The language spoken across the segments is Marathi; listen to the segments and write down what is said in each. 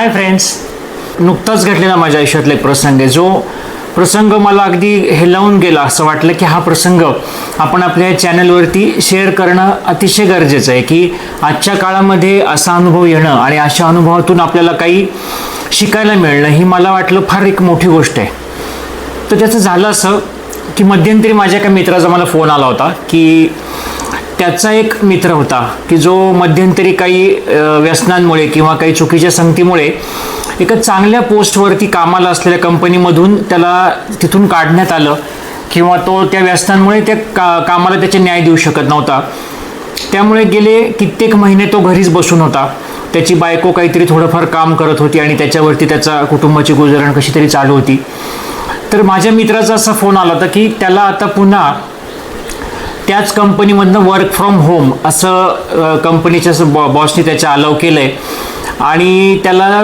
हाय फ्रेंड्स नुकताच घडलेला माझ्या आयुष्यातला एक प्रसंग आहे. जो प्रसंग मला अगदी हेलावून गेला असं वाटलं की हा प्रसंग आपण आपल्या चॅनलवरती शेअर करणं अतिशय गरजेचं आहे की आजच्या काळामध्ये असा अनुभव येणं आणि अशा अनुभवातून आपल्याला काही शिकायला मिळणं ही मला वाटलं फार एक मोठी गोष्ट आहे. तर त्याचं झालं असं की मध्यंतरी माझ्या एका मित्राचा मला फोन आला होता की त्याचा एक मित्र होता की जो मध्यंतरी काही व्यसनांमुळे किंवा काही चुकीच्या संगतीमुळे एका चांगल्या पोस्टवरती कामाला असलेल्या कंपनीमधून त्याला तिथून काढण्यात आलं किंवा तो त्या व्यसनांमुळे त्या का कामाला त्याचे न्याय देऊ शकत नव्हता. त्यामुळे गेले कित्येक महिने तो घरीच बसून होता. त्याची बायको काहीतरी थोडंफार काम करत होती आणि त्याच्यावरती त्याचा कुटुंबाची गुजरण कशी तरी चालू होती. तर माझ्या मित्राचा असा फोन आला होता की त्याला आता पुन्हा त्याच कंपनीमधनं वर्क फ्रॉम होम असं कंपनीच्या असं बॉ बॉसने त्याच्या अलाव केलं आहे आणि त्याला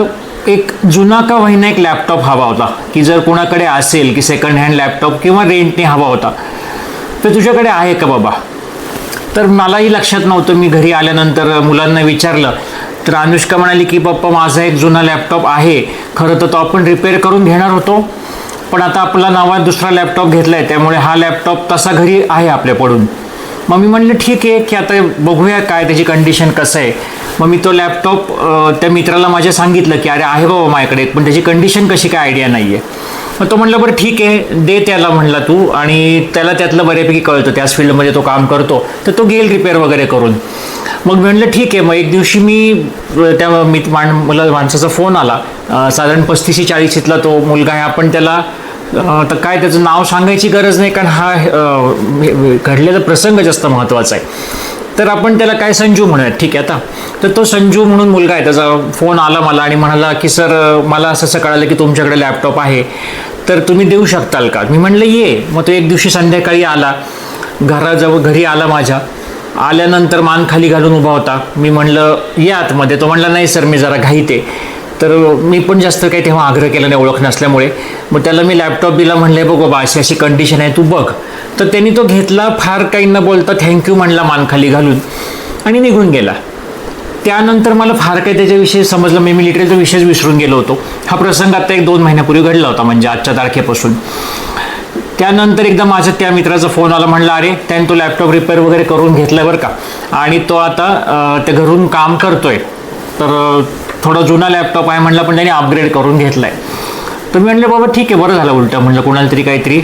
एक जुना का होईना एक लॅपटॉप हवा होता की जर कोणाकडे असेल की सेकंड हँड लॅपटॉप किंवा रेंटने हवा होता तर तुझ्याकडे आहे का बाबा? तर मलाही लक्षात नव्हतं मी घरी आल्यानंतर मुलांना विचारलं. तर अनुष्का म्हणाली की पप्पा माझा एक जुना लॅपटॉप आहे. खरं तर तो आपण रिपेअर करून घेणार होतो. पण आता आपला नवा दुसरा लॅपटॉप घेतला आहे त्यामुळे हा लॅपटॉप तसा घरी आहे आपल्या पडून मग मी म्हणलं ठीक आहे की आता बघूया काय त्याची कंडिशन कसं आहे. मग मी तो लॅपटॉप त्या मित्राला माझ्या सांगितलं की अरे आहे बाबा माझ्याकडे पण त्याची कंडिशन कशी काय आयडिया नाही आहे मग तो म्हणलं बरं ठीक आहे दे त्याला म्हणला तू आणि त्याला त्यातलं बऱ्यापैकी कळतं त्याच फील्डमध्ये तो काम करतो तर तो गेल रिपेअर वगैरे करून. मग मी म्हणलं ठीक आहे. मग एक दिवशी मी त्या मी मान मला माणसाचा फोन आला. साधारण पस्तीसशे चाळीशीतला तो मुलगा आहे आपण त्याला तर काय त्याचं नाव सांगायची गरज नाही कारण हा हे- घडलेला प्रसंग जास्त महत्त्वाचा आहे. तर आपण त्याला काय संजू म्हणूयात? ठीक आहे आता. तर तो संजू म्हणून मुलगा आहे. त्याचा फोन आला मला आणि म्हणाला की सर मला असं असं कळालं की तुमच्याकडे लॅपटॉप आहे. तर तुम्ही देऊ शकताल का? मी म्हणलं ये. मग तो एक दिवशी संध्याकाळी आला. घराजवळ घरी आला माझ्या. आल्यानंतर मान खाली घालून उभा होता. मी म्हणलं ये आतमध्ये. तो म्हणला नाही सर मी जरा घाईते तर मी पण जास्त काही तेव्हा आग्रह केला नाही ओळख नसल्यामुळे. मग त्याला मी लॅपटॉप दिला म्हणले बघ बाबा अशी अशी कंडिशन आहे तू बघ. तर त्यांनी तो घेतला फार काही न बोलता थँक्यू म्हणला मानखाली घालून. आणि निघून गेला. त्यानंतर मला फार काही त्याच्याविषयी समजलं मी मी लिटरली तो विषयच विसरून गेलो होतो. हा प्रसंग आता एक दोन महिन्यापूर्वी घडला होता म्हणजे आजच्या तारखेपासून. त्यानंतर एकदा माझ्या त्या मित्राचा फोन आला म्हणला अरे त्याने तो लॅपटॉप रिपेअर वगैरे करून घेतला बरं का. आणि तो आता ते त्या घरून काम करतोय. तर थोडा जुना लॅपटॉप आहे म्हणला पण त्याने अपग्रेड करून घेतलाय. तर मी म्हणलं बाबा ठीक आहे बरं झालं उलटं. म्हणलं कोणाला तरी काहीतरी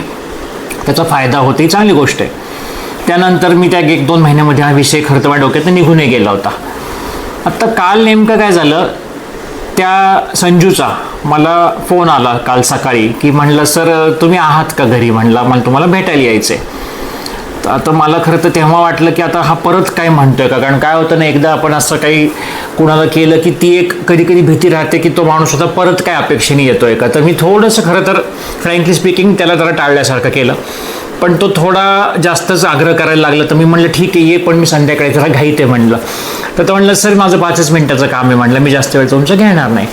त्याचा फायदा होतो ही चांगली गोष्ट आहे. त्यानंतर मी त्या एक दोन महिन्यामध्ये हा विषय खरं तर निघूनही गेला होता. आत्ता काल नेमकं काय झालं त्या संजूचा मला फोन आला काल सकाळी की म्हणलं सर तुम्ही आहात का घरी? म्हणला मला तुम्हाला भेटायला यायचं आहे आता मला खरं तर तेव्हा वाटलं की आता हा परत काय म्हणतोय का? कारण काय होतं ना एकदा आपण असं काही कुणाला केलं की ती एक कधी कधी भीती राहते की तो माणूस आता परत काय अपेक्षेने येतोय का? तर मी थोडंसं खरं तर फ्रँकली स्पीकिंग त्याला जरा टाळल्यासारखं केलं. पण तो थोडा जास्तच आग्रह करायला लागला. तर मी म्हणलं ठीक आहे ये पण मी संध्याकाळी जरा घाईत आहे म्हणलं. तर तो म्हणलं सर माझं पाचच मिनटाचं काम आहे म्हणलं. मी जास्त वेळ तुमचं घेणार नाही.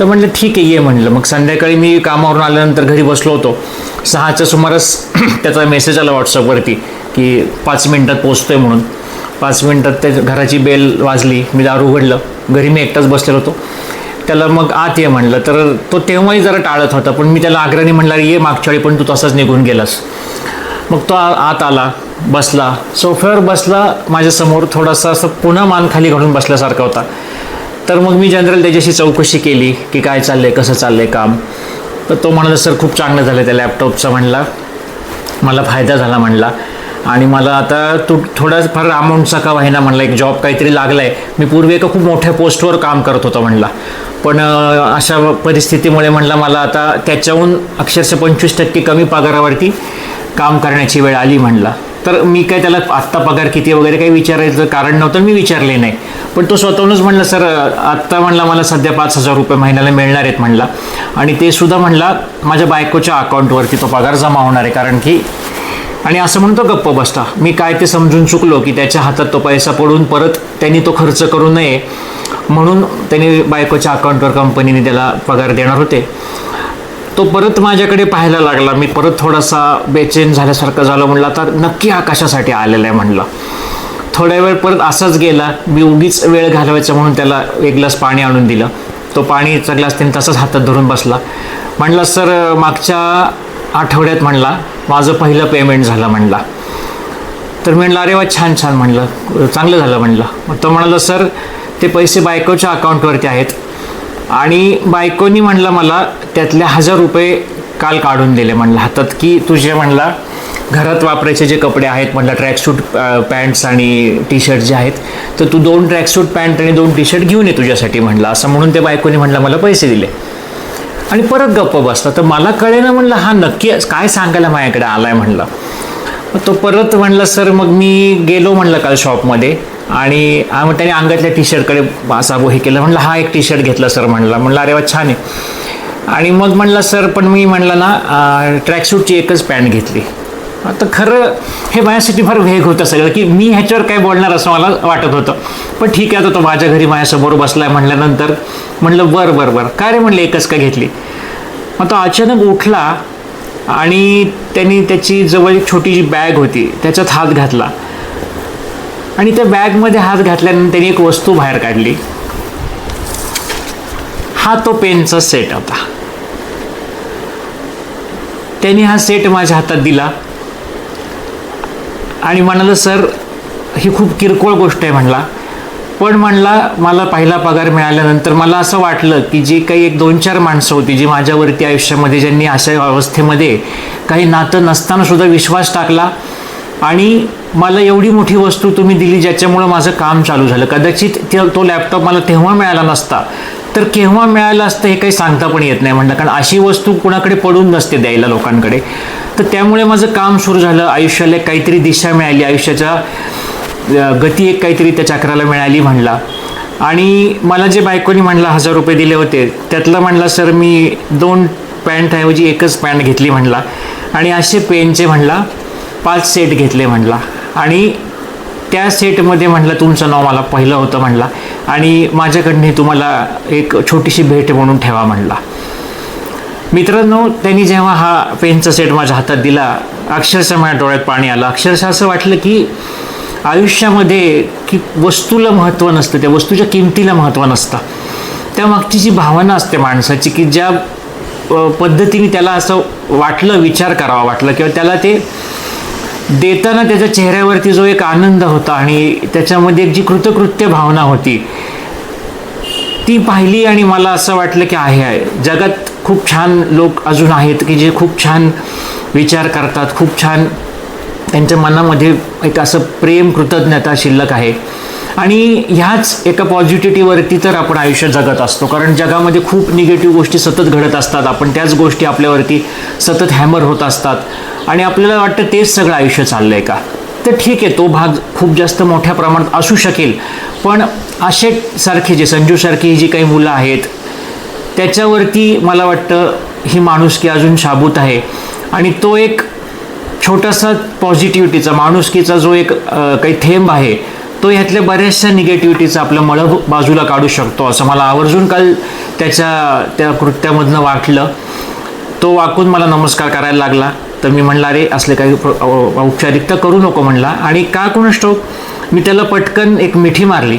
तर म्हणलं ठीक आहे ये म्हणलं. मग संध्याकाळी मी कामावरून आल्यानंतर घरी बसलो होतो. सहाच्या सुमारास त्याचा मेसेज आला व्हॉट्सअपवरती की पाच मिनिटात पोचतोय म्हणून. पाच मिनटात त्या घराची बेल वाजली. मी दारू उघडलं. घरी मी एकटाच बसलेलो होतो. त्याला मग आत ये म्हणलं. तर तो तेव्हाही जरा टाळत होता. पण मी त्याला आग्रहाने म्हणला ये मागच्या वेळी पण तू तसाच निघून गेलास. मग तो आत आला बसला. सोफ्यावर बसला. माझ्यासमोर थोडासा असं पुन्हा मान खाली घालून बसल्यासारखा होता. तर मग मी जनरल त्याच्याशी चौकशी केली की काय चाललं आहे कसं चाललं आहे काम. तर तो म्हणाला सर खूप चांगलं झालं त्या लॅपटॉपचा म्हणला. मला फायदा झाला म्हणला. आणि मला आता तू थोडा फार अमाऊंटचा का व्हायना म्हणला. एक जॉब काहीतरी लागला आहे मी पूर्वी एका खूप मोठ्या पोस्टवर काम करत होतो म्हणला. पण अशा परिस्थितीमुळे म्हणला मला आता त्याच्याहून अक्षरशः पंचवीस टक्के कमी पगारावरती काम करण्याची वेळ आली म्हणला. तर मी काय त्याला आत्ता पगार किती वगैरे काही विचारायचं कारण नव्हतं मी विचारले नाही. पण तो स्वतःहूनच म्हणला सर आत्ता म्हणला मला सध्या पाच हजार रुपये महिन्याला मिळणार आहेत म्हणला. आणि ते सुद्धा म्हणला माझ्या बायकोच्या अकाउंटवरती तो पगार जमा होणार आहे कारण की आणि असं म्हणतो गप्प बसता मी काय ते समजून चुकलो की त्याच्या हातात तो पैसा पडून परत त्यांनी तो खर्च करू नये म्हणून त्यांनी बायकोच्या अकाउंटवर कंपनीने त्याला पगार देणार होते. तो परत माझ्याकडे पाहायला लागला. मी परत थोडासा बेचैन झाल्यासारखं झालं म्हणलं आता नक्की हा कशासाठी आलेला आहे म्हणलं. थोड्या वेळ परत असाच गेला. मी उगीच वेळ घालवायचा म्हणून त्याला एक ग्लास पाणी आणून दिलं. तो पाणीचा ग्लास त्याने तसाच हातात धरून बसला. म्हणला सर मागच्या आठवड्यात म्हणला माझं पहिलं पेमेंट झालं म्हणला. तर म्हणलं अरे वा छान छान म्हणलं. चांगलं झालं म्हणलं. मग तो म्हणाला सर ते पैसे बायकोच्या अकाउंटवरती आहेत. आणि बायकोनी म्हणलं मला त्यातले हजार रुपये काल काढून दिले म्हणलं हातात की तुझे म्हणला घरात वापरायचे जे कपडे आहेत म्हटलं ट्रॅकसूट पॅन्ट्स आणि टी शर्ट जे आहेत तर तू दोन ट्रॅकसूट पॅन्ट आणि दोन टी शर्ट घेऊन ये तुझ्यासाठी म्हणलं. असं म्हणून ते बायकोनी म्हणलं मला पैसे दिले. आणि परत गप्प बसला. तर मला कळेना म्हणलं हा नक्की काय सांगायला माझ्याकडे आलाय? म्हणलं. मग तो परत म्हणलं सर मग मी गेलो म्हणलं काल शॉपमध्ये आणि मग त्याने अंगातल्या टी शर्टकडे असा हे केलं. म्हणलं हा एक टी शर्ट घेतला सर म्हणला. म्हणलं अरे वा छान आहे. आणि मग म्हणलं सर पण मी म्हणलं ना ट्रॅकसूटची एकच पॅन्ट घेतली. तर खरं हे माझ्यासाठी फार वेग होतं सगळं की मी ह्याच्यावर काय बोलणार असं मला वाटत होतं. पण ठीक आहे आता तो माझ्या घरी माझ्यासमोर बसलाय म्हणल्यानंतर म्हणलं बरं बरं बरं काय रे? म्हणलं एकच का घेतली? मग तो अचानक उठला आणि त्यांनी त्याची जवळ एक छोटी जी बॅग होती त्याच्यात हात घातला. आणि त्या बॅगमध्ये हात घातल्यानंतर त्यांनी एक वस्तू बाहेर काढली. हा तो पेनचा सेट होता. त्यांनी हा सेट माझ्या हातात दिला. आणि म्हणाला सर ही खूप किरकोळ गोष्ट आहे म्हणला. पण म्हणला मला पहिला पगार मिळाल्यानंतर मला असं वाटलं की जी काही एक दोन चार माणसं होती जी माझ्यावरती आयुष्यामध्ये ज्यांनी अशा अवस्थेमध्ये काही नातं नसतानासुद्धा विश्वास टाकला आणि मला एवढी मोठी वस्तू तुम्ही दिली ज्याच्यामुळं माझं काम चालू झालं. कदाचित तो लॅपटॉप मला तेव्हा मिळाला नसता तर केव्हा मिळालं असतं हे काही सांगता पण येत नाही म्हणलं. कारण अशी वस्तू कुणाकडे पडून नसते द्यायला लोकांकडे. तर त्यामुळे माझं काम सुरू झालं. आयुष्याला काहीतरी दिशा मिळाली. आयुष्याच्या गती एक काहीतरी त्या चक्राला मिळाली म्हणला. आणि मला जे बायकोनी म्हणला हजार रुपये दिले होते त्यातलं म्हणला सर मी दोन पॅन्टऐवजी एकच पॅन्ट घेतली म्हणला. आणि असे पेनचे म्हणला पाच सेट घेतले म्हणला. आणि त्या सेटमध्ये म्हटलं तुमचं नाव मला पहिलं होतं म्हटला आणि माझ्याकडनं तुम्हाला एक छोटीशी भेट म्हणून ठेवा म्हटला मित्रांनो त्यांनी जेव्हा हा पेनचा सेट माझ्या हातात दिला अक्षरशः माझ्या डोळ्यात पाणी आलं. अक्षरशः असं वाटलं की आयुष्यामध्ये की वस्तूला महत्त्व नसतं त्या वस्तूच्या किमतीला महत्त्व नसतं. त्या मागची जी भावना असते माणसाची की ज्या पद्धतीने त्याला असं वाटलं विचार करावा वाटलं किंवा त्याला ते देताना त्याच्या चेहऱ्यावरती जो एक आनंद होता आणि त्याच्यामध्ये एक जी कृतकृत्य भावना होती ती पाहिली आणि मला असं वाटलं की आहे आहे. जगात खूप छान लोक अजून आहेत की जे खूप छान विचार करतात खूप छान त्यांच्या मनामध्ये एक असं प्रेम कृतज्ञता शिल्लक आहे. आणि ह्याच एका पॉझिटिव्हिटीवरती तर आपण आयुष्य जगत असतो. कारण जगामध्ये खूप निगेटिव्ह गोष्टी सतत घडत असतात. आपण त्याच गोष्टी आपल्यावरती सतत हॅमर होत असतात. आणि आपल्याला वाटतं तेच सगळं आयुष्य चाललं आहे का? तर ठीक आहे तो भाग खूप जास्त मोठ्या प्रमाणात असू शकेल. पण असे सारखे जे संजूसारखी ही जी काही मुलं आहेत त्याच्यावरती मला वाटतं ही माणुसकी अजून शाबूत आहे. आणि तो एक छोटासा पॉझिटिव्हिटीचा माणुसकीचा जो एक काही थेंब आहे तो ह्यातल्या बऱ्याचशा निगेटिव्हिटीचा आपलं मळ बाजूला काढू शकतो असं मला आवर्जून काल त्याच्या त्या कृत्यामधनं वाटलं. तो वाकून मला नमस्कार करायला लागला. तर मी म्हणला अरे असले काही औपचारिक तर औपचारिकता करू नको म्हणला. आणि का कोण मी त्याला पटकन एक मिठी मारली.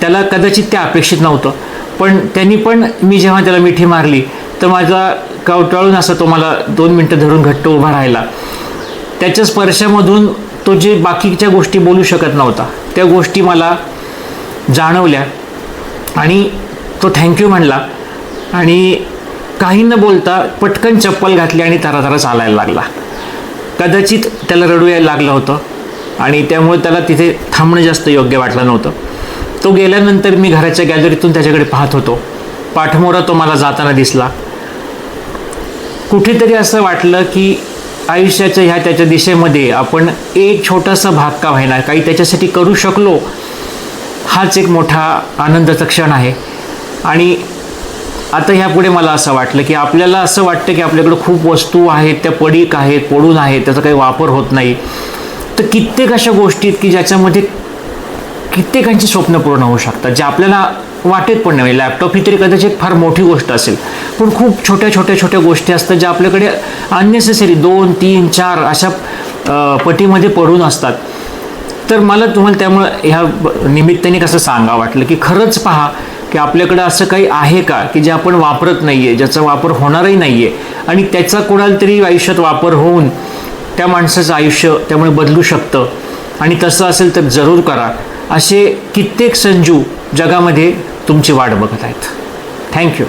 त्याला कदाचित ते अपेक्षित नव्हतं. पण त्यांनी पण मी जेव्हा त्याला मिठी मारली तर माझा कवटाळून असं तो मला दोन मिनटं धरून घट्ट उभा राहिला. त्याच्या स्पर्शामधून तो जे बाकीच्या गोष्टी बोलू शकत नव्हता. त्या गोष्टी मला जाणवल्या आणि तो थँक्यू म्हणला आणि काही न बोलता पटकन चप्पल घातली आणि तरा चालायला लागला. कदाचित त्याला रडू यायला लागलं होतं आणि त्यामुळे त्याला तिथे थांबणं जास्त योग्य वाटलं नव्हतं. तो गेल्यानंतर मी घराच्या गॅलरीतून त्याच्याकडे पाहत होतो. पाठमोरा तो मला जाताना दिसला. कुठेतरी असं वाटलं की आयुष्याच्या ह्या त्याच्या दिशेमध्ये आपण एक छोटासा भाग का व्हायना काही त्याच्यासाठी करू शकलो हाच एक मोठा आनंदाचा क्षण आहे. आणि आता ह्यापुढे मला असं वाटलं की आपल्याला असं वाटतं की आपल्याकडं खूप वस्तू आहेत त्या पडीक आहेत पडून आहेत त्याचा काही वापर होत नाही. तर कित्येक अशा गोष्टी आहेत की ज्याच्यामध्ये कित्येकांची स्वप्न पूर्ण होऊ शकतात जे आपल्याला वाटेत पण नाही. लॅपटॉप ही तरी कदाचित फार मोठी गोष्ट असेल. पण खूप छोट्या छोट्या छोट्या गोष्टी असतात ज्या आपल्याकडे अननेसेसरी दोन तीन चार अशा पटीमध्ये पडून असतात. तर मला तुम्हाला त्यामुळं ह्या ब- निमित्ताने कसं सांगा वाटलं की खरंच पहा की आपल्याकडं असं काही आहे का की जे आपण वापरत नाही आहे ज्याचा वापर होणारही नाही आहे आणि त्याचा कोणाला तरी आयुष्यात वापर होऊन त्या माणसाचं आयुष्य त्यामुळे बदलू शकतं. आणि तसं असेल तर जरूर करा. असे कित्येक संजू जगामध्ये तुमची वाट बघत आहेत. थँक्यू